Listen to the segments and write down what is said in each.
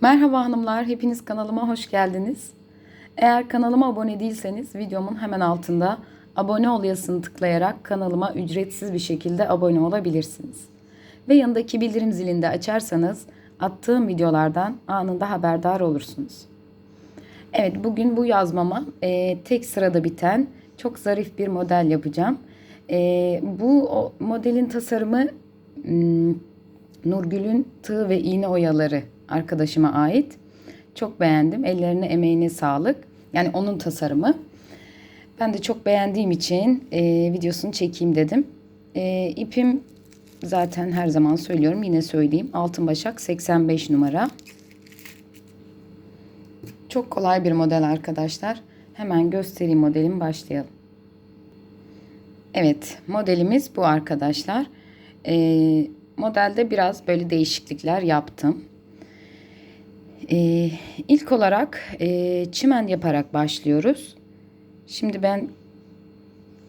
Merhaba hanımlar, hepiniz kanalıma hoş geldiniz. Eğer kanalıma abone değilseniz videomun hemen altında abone ol yazısını tıklayarak kanalıma ücretsiz bir şekilde abone olabilirsiniz. Ve yanındaki bildirim zilini de açarsanız attığım videolardan anında haberdar olursunuz. Evet bugün bu yazmama e, tek sırada biten çok zarif bir model yapacağım. E, bu o, modelin tasarımı hmm, Nurgül'ün tığ ve iğne oyaları arkadaşıma ait. Çok beğendim. Ellerine emeğine sağlık. Yani onun tasarımı. Ben de çok beğendiğim için e, videosunu çekeyim dedim. E, ipim zaten her zaman söylüyorum. Yine söyleyeyim. Altın Başak 85 numara. Çok kolay bir model arkadaşlar. Hemen göstereyim modelimi başlayalım. Evet modelimiz bu arkadaşlar. Ee, modelde biraz böyle değişiklikler yaptım. Ee, ilk olarak e, çimen yaparak başlıyoruz. Şimdi ben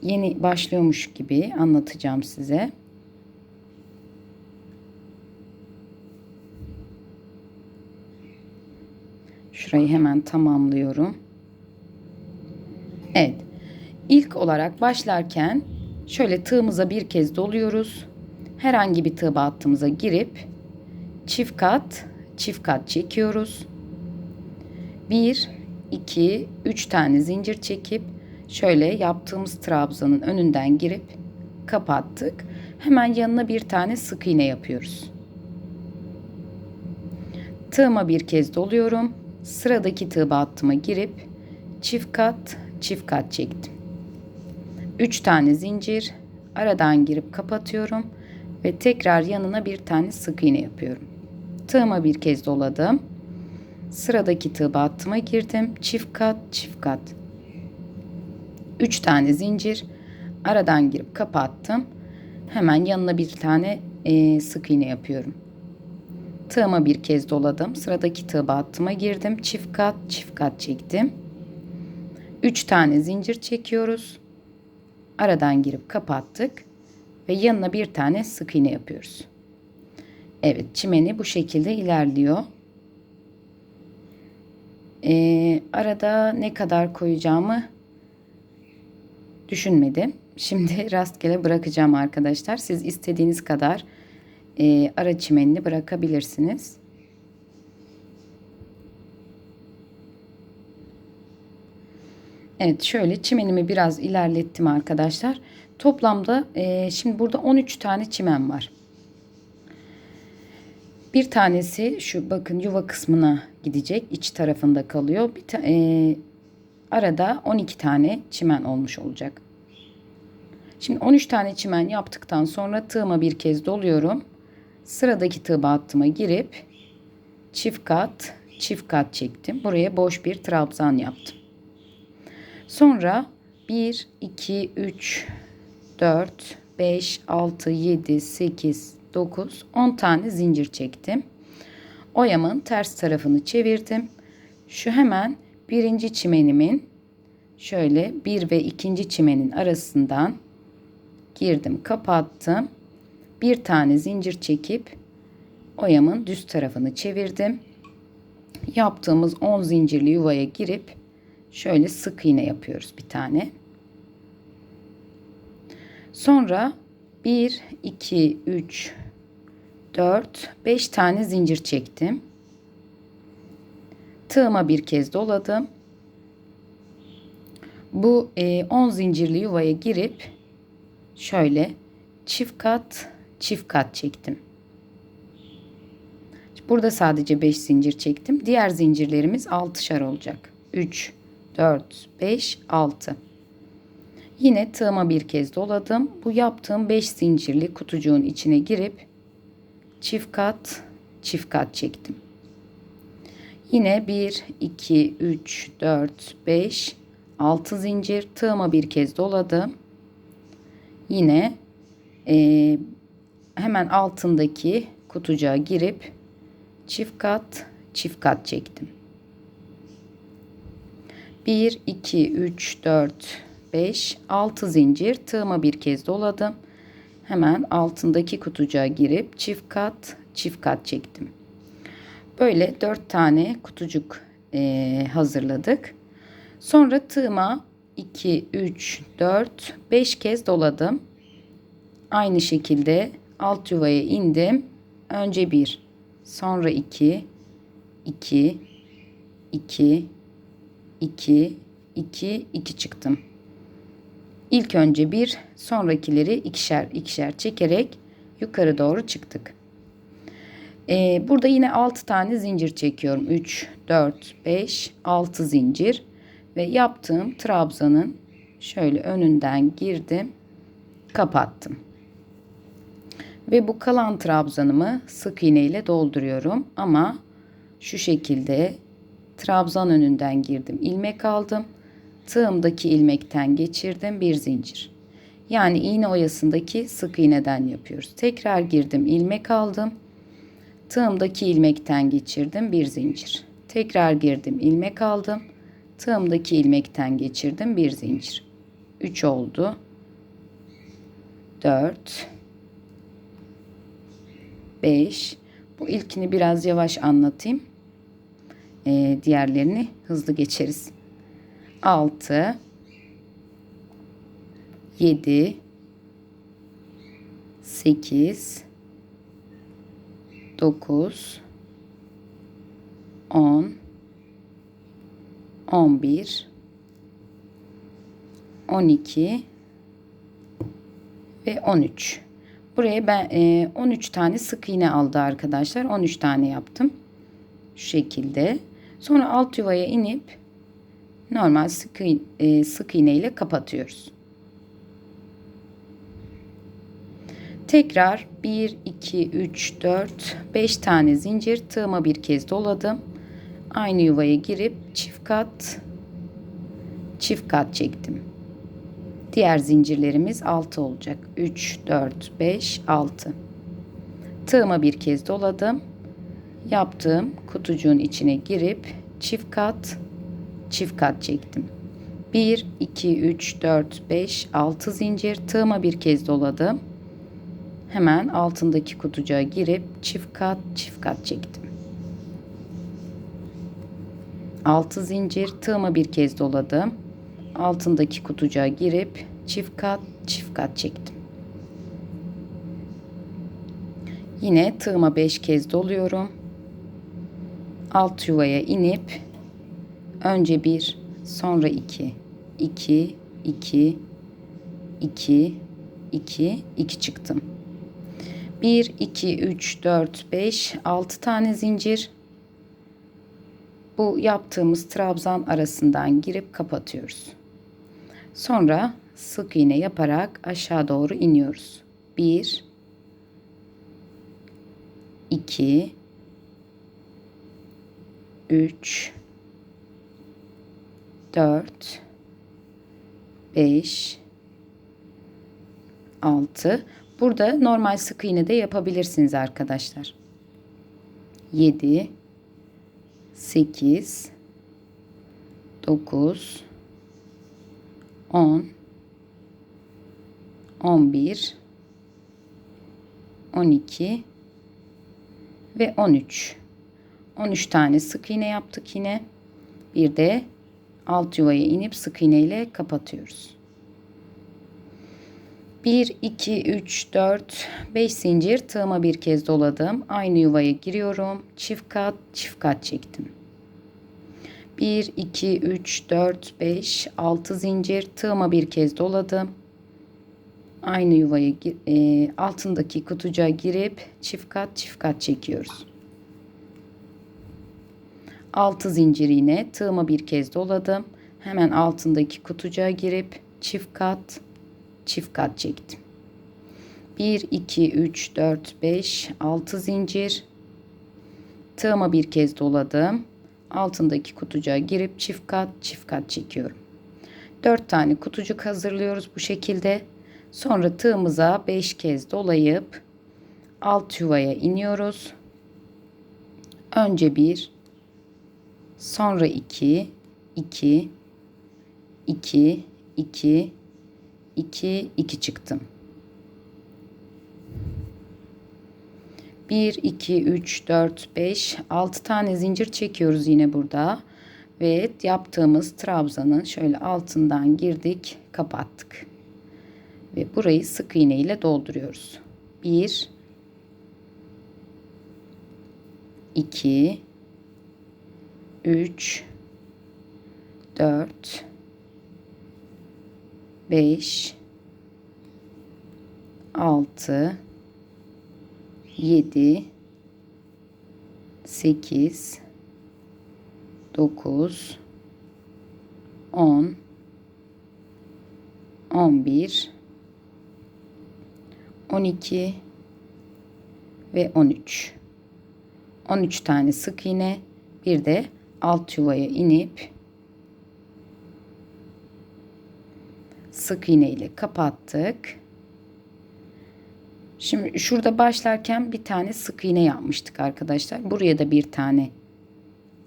yeni başlıyormuş gibi anlatacağım size. Şurayı hemen tamamlıyorum. Evet. İlk olarak başlarken şöyle tığımıza bir kez doluyoruz. Herhangi bir tığ battığımıza girip çift kat çift kat çekiyoruz. 1 2 3 tane zincir çekip şöyle yaptığımız trabzanın önünden girip kapattık. Hemen yanına bir tane sık iğne yapıyoruz. Tığıma bir kez doluyorum. Sıradaki tığ battıma girip çift kat çift kat çektim. 3 tane zincir aradan girip kapatıyorum ve tekrar yanına bir tane sık iğne yapıyorum. Tığıma bir kez doladım. Sıradaki tığ battıma girdim. Çift kat çift kat. 3 tane zincir aradan girip kapattım. Hemen yanına bir tane e, sık iğne yapıyorum. Tığıma bir kez doladım. Sıradaki tığ battıma girdim. Çift kat çift kat çektim. 3 tane zincir çekiyoruz. Aradan girip kapattık ve yanına bir tane sık iğne yapıyoruz. Evet çimeni bu şekilde ilerliyor. Ee, arada ne kadar koyacağımı düşünmedim. Şimdi rastgele bırakacağım arkadaşlar. Siz istediğiniz kadar e, ara çimenini bırakabilirsiniz. Evet şöyle çimenimi biraz ilerlettim arkadaşlar. Toplamda e, şimdi burada 13 tane çimen var. Bir tanesi şu bakın yuva kısmına gidecek. iç tarafında kalıyor. Bir ta, e, arada 12 tane çimen olmuş olacak. Şimdi 13 tane çimen yaptıktan sonra tığıma bir kez doluyorum. Sıradaki tığ battıma girip çift kat çift kat çektim. Buraya boş bir trabzan yaptım. Sonra 1, 2, 3, 4, 5, 6, 7, 8, 9, 10 tane zincir çektim. Oyamın ters tarafını çevirdim. Şu hemen birinci çimenimin şöyle bir ve ikinci çimenin arasından girdim kapattım. Bir tane zincir çekip oyamın düz tarafını çevirdim. Yaptığımız 10 zincirli yuvaya girip şöyle sık iğne yapıyoruz bir tane. Sonra 1, 2, 3, 4, 5 tane zincir çektim. Tığıma bir kez doladım. Bu 10 e, zincirli yuvaya girip şöyle çift kat çift kat çektim. Burada sadece 5 zincir çektim. Diğer zincirlerimiz 6'şar olacak. 3, 4, 5, 6. Yine tığıma bir kez doladım. Bu yaptığım 5 zincirli kutucuğun içine girip çift kat çift kat çektim. Yine 1, 2, 3, 4, 5, 6 zincir tığıma bir kez doladım. Yine e, hemen altındaki kutucuğa girip çift kat çift kat çektim. 1, 2, 3, 4, 5, 6 zincir tığıma bir kez doladım. Hemen altındaki kutucuğa girip çift kat çift kat çektim. Böyle dört tane kutucuk e, hazırladık. Sonra tığıma 2, 3, 4, 5 kez doladım. Aynı şekilde alt yuvaya indim. Önce 1, sonra 2, 2, 2, 2, 2, 2 çıktım. İlk önce bir, sonrakileri ikişer ikişer çekerek yukarı doğru çıktık. Ee, burada yine 6 tane zincir çekiyorum. 3, 4, 5, 6 zincir. Ve yaptığım trabzanın şöyle önünden girdim. Kapattım. Ve bu kalan trabzanımı sık iğne ile dolduruyorum. Ama şu şekilde trabzan önünden girdim. ilmek aldım. Tığımdaki ilmekten geçirdim bir zincir. Yani iğne oyasındaki sık iğneden yapıyoruz. Tekrar girdim ilmek aldım. Tığımdaki ilmekten geçirdim bir zincir. Tekrar girdim ilmek aldım. Tığımdaki ilmekten geçirdim bir zincir. 3 oldu. 4 5 Bu ilkini biraz yavaş anlatayım. Ee, diğerlerini hızlı geçeriz. 6 7 8 9 10 11 12 ve 13. Buraya ben e, 13 tane sık iğne aldı arkadaşlar. 13 tane yaptım. Şu şekilde. Sonra alt yuvaya inip normal sık, e, sık iğne ile kapatıyoruz. Tekrar 1, 2, 3, 4, 5 tane zincir tığıma bir kez doladım. Aynı yuvaya girip çift kat çift kat çektim. Diğer zincirlerimiz 6 olacak. 3, 4, 5, 6. Tığıma bir kez doladım. Yaptığım kutucuğun içine girip çift kat çift kat çektim. 1, 2, 3, 4, 5, 6 zincir tığıma bir kez doladım. Hemen altındaki kutucuğa girip çift kat çift kat çektim. 6 zincir tığıma bir kez doladım. Altındaki kutucuğa girip çift kat çift kat çektim. Yine tığıma 5 kez doluyorum. Alt yuvaya inip önce bir sonra iki, iki, iki, iki, iki, iki çıktım. 1, 2, 3, 4, 5, 6 tane zincir. Bu yaptığımız trabzan arasından girip kapatıyoruz. Sonra sık iğne yaparak aşağı doğru iniyoruz. 1 2 3 4 5 6 Burada normal sık iğne de yapabilirsiniz arkadaşlar. 7 8 9 10 11 12 ve 13 13 tane sık iğne yaptık yine. Bir de alt yuvaya inip sık iğne ile kapatıyoruz. 1 2 3 4 5 zincir tığıma bir kez doladım. Aynı yuvaya giriyorum. Çift kat çift kat çektim. 1 2 3 4 5 6 zincir tığıma bir kez doladım. Aynı yuvaya e, altındaki kutucuğa girip çift kat çift kat çekiyoruz. 6 zincir yine tığıma bir kez doladım. Hemen altındaki kutucuğa girip çift kat çift kat çektim. 1 2 3 4 5 6 zincir tığıma bir kez doladım. Altındaki kutucuğa girip çift kat çift kat çekiyorum. 4 tane kutucuk hazırlıyoruz bu şekilde. Sonra tığımıza 5 kez dolayıp alt yuvaya iniyoruz. Önce 1 sonra 2 2 2 2 2 2 çıktım. 1, 2, 3, 4, 5, 6 tane zincir çekiyoruz yine burada. Ve yaptığımız trabzanın şöyle altından girdik, kapattık. Ve burayı sık iğne ile dolduruyoruz. 1 2 3 4 5 6 7 8 9 10 11 12 ve 13 13 tane sık iğne bir de alt yuvaya inip sık iğne ile kapattık. Şimdi şurada başlarken bir tane sık iğne yapmıştık arkadaşlar. Buraya da bir tane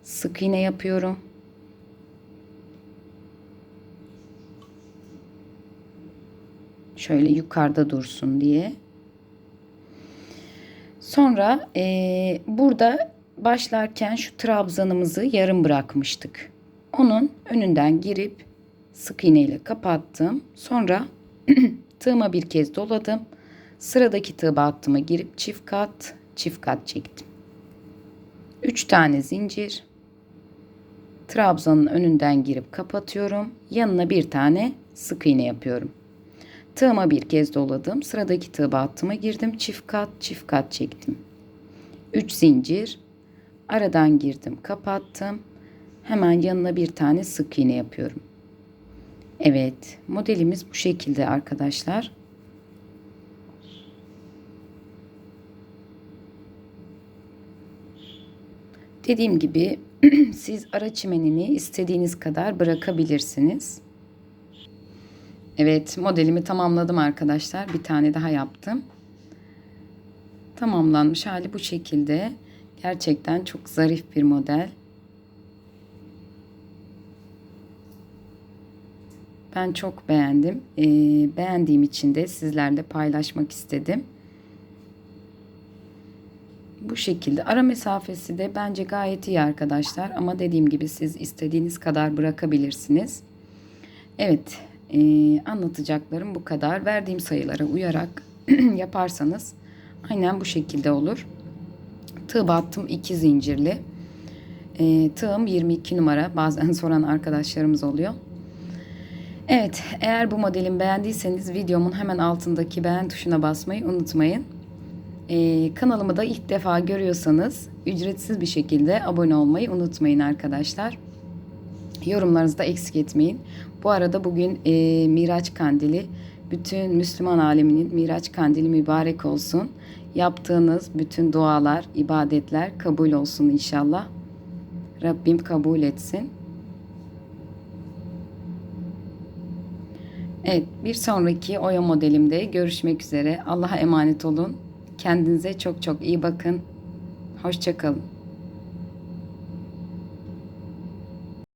sık iğne yapıyorum. Şöyle yukarıda dursun diye. Sonra e, burada başlarken şu trabzanımızı yarım bırakmıştık. Onun önünden girip sık iğne ile kapattım. Sonra tığıma bir kez doladım. Sıradaki tığ battıma girip çift kat, çift kat çektim. 3 tane zincir. Trabzanın önünden girip kapatıyorum. Yanına bir tane sık iğne yapıyorum. Tığıma bir kez doladım. Sıradaki tığ battıma girdim. Çift kat, çift kat çektim. 3 zincir. Aradan girdim, kapattım. Hemen yanına bir tane sık iğne yapıyorum. Evet, modelimiz bu şekilde arkadaşlar. Dediğim gibi siz ara çimenini istediğiniz kadar bırakabilirsiniz. Evet modelimi tamamladım arkadaşlar. Bir tane daha yaptım. Tamamlanmış hali bu şekilde. Gerçekten çok zarif bir model. Ben çok beğendim. Ee, beğendiğim için de sizlerle paylaşmak istedim. Bu şekilde ara mesafesi de bence gayet iyi arkadaşlar. Ama dediğim gibi siz istediğiniz kadar bırakabilirsiniz. Evet e, anlatacaklarım bu kadar. Verdiğim sayılara uyarak yaparsanız aynen bu şekilde olur. Tığ battım iki zincirli. E, tığım 22 numara. Bazen soran arkadaşlarımız oluyor. Evet eğer bu modelin beğendiyseniz videomun hemen altındaki beğen tuşuna basmayı unutmayın. Ee, kanalımı da ilk defa görüyorsanız ücretsiz bir şekilde abone olmayı unutmayın arkadaşlar. Yorumlarınızı da eksik etmeyin. Bu arada bugün e, Miraç Kandili, bütün Müslüman aleminin Miraç Kandili mübarek olsun. Yaptığınız bütün dualar, ibadetler kabul olsun inşallah. Rabbim kabul etsin. Evet, bir sonraki oya modelimde görüşmek üzere. Allah'a emanet olun. Kendinize çok çok iyi bakın. Hoşçakalın.